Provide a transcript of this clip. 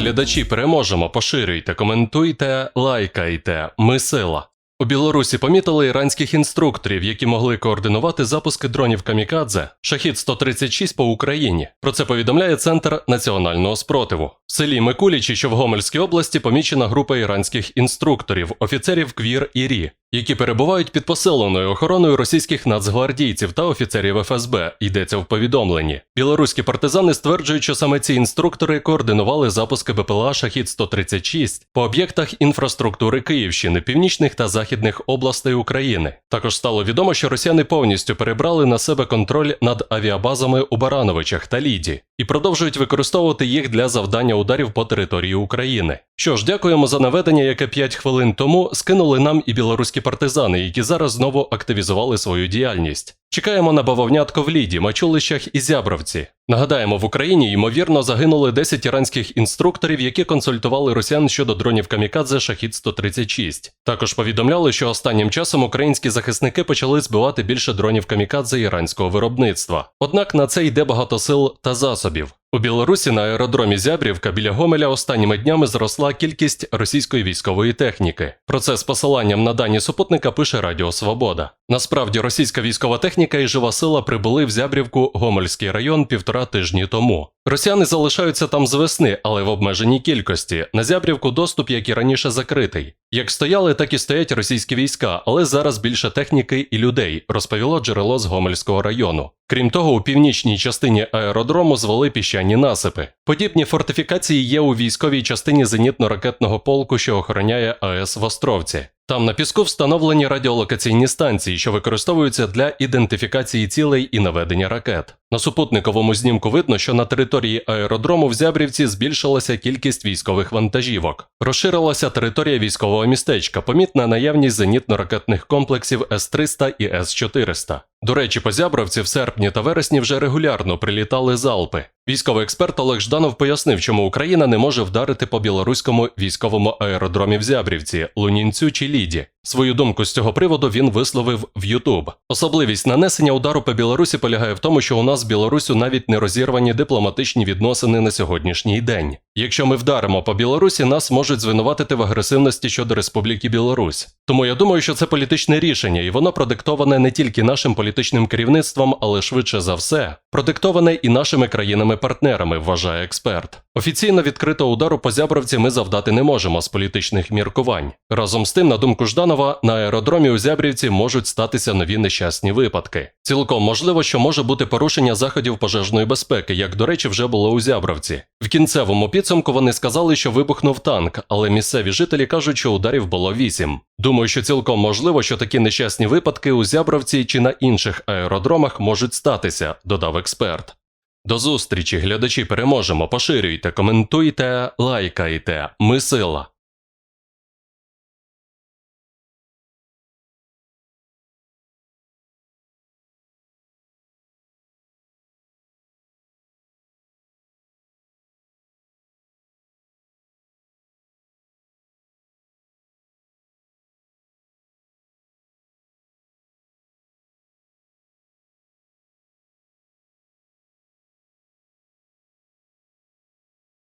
Глядачі переможемо, поширюйте, коментуйте, лайкайте. Ми сила. У Білорусі помітили іранських інструкторів, які могли координувати запуски дронів Камікадзе Шахід 136 по Україні. Про це повідомляє Центр національного спротиву. В селі Микулічі, що в Гомельській області, помічена група іранських інструкторів, офіцерів КВІР і РІ, які перебувають під посиленою охороною російських нацгвардійців та офіцерів ФСБ. Йдеться в повідомленні. Білоруські партизани стверджують, що саме ці інструктори координували запуски БПЛА Шахід 136 по об'єктах інфраструктури Київщини, північних та західних областей України. Також стало відомо, що росіяни повністю перебрали на себе контроль над авіабазами у Барановичах та Ліді і продовжують використовувати їх для завдання ударів по території України. Що ж, дякуємо за наведення, яке 5 хвилин тому скинули нам і білоруські партизани, які зараз знову активізували свою діяльність. Чекаємо на бавовнятко в Ліді, Мачулищах і Зябровці. Нагадаємо, в Україні ймовірно загинули 10 іранських інструкторів, які консультували росіян щодо дронів Камікадзе Шахід 136. Також повідомляли, що останнім часом українські захисники почали збивати більше дронів Камікадзе іранського виробництва. Однак на це йде багато сил та засобів. У Білорусі на аеродромі Зябрівка біля Гомеля останніми днями зросла кількість російської військової техніки. Про це з посиланням на дані супутника пише Радіо Свобода. Насправді російська військова техніка і жива сила прибули в Зябрівку Гомельський район півтора тижні тому. Росіяни залишаються там з весни, але в обмеженій кількості. На Зябрівку доступ, як і раніше, закритий. Як стояли, так і стоять російські війська, але зараз більше техніки і людей, розповіло джерело з Гомельського району. Крім того, у північній частині аеродрому звели піщані насипи. Подібні фортифікації є у військовій частині зенітно-ракетного полку, що охороняє АЕС в Островці. Там на піску встановлені радіолокаційні станції, що використовуються для ідентифікації цілей і наведення ракет. На супутниковому знімку видно, що на території аеродрому в Зябрівці збільшилася кількість військових вантажівок. Розширилася територія військового містечка, помітна наявність зенітно-ракетних комплексів С-300 і С-400. До речі, по Зябровці в серпні та вересні вже регулярно прилітали залпи. Військовий експерт Олег Жданов пояснив, чому Україна не може вдарити по білоруському військовому аеродромі в Зябрівці, Лунінцю чи Ліді. Свою думку з цього приводу він висловив в Ютуб. Особливість нанесення удару по Білорусі полягає в тому, що у нас з Білорусю навіть не розірвані дипломатичні відносини на сьогоднішній день. Якщо ми вдаримо по Білорусі, нас можуть звинуватити в агресивності щодо Республіки Білорусь. Тому я думаю, що це політичне рішення, і воно продиктоване не тільки нашим політичним керівництвом, але швидше за все, продиктоване і нашими країнами-партнерами, вважає експерт. Офіційно відкритого удару по Зябровці ми завдати не можемо з політичних міркувань. Разом з тим, на думку Жданова, на аеродромі у Зябрівці можуть статися нові нещасні випадки. Цілком можливо, що може бути порушення заходів пожежної безпеки, як, до речі, вже було у Зябровці. В кінцевому підсумку вони сказали, що вибухнув танк, але місцеві жителі кажуть, що ударів було вісім. Думаю, що цілком можливо, що такі нещасні випадки у Зябровці чи на інших аеродромах можуть статися, додав експерт. До зустрічі, глядачі, переможемо. Поширюйте, коментуйте, лайкайте. Ми сила.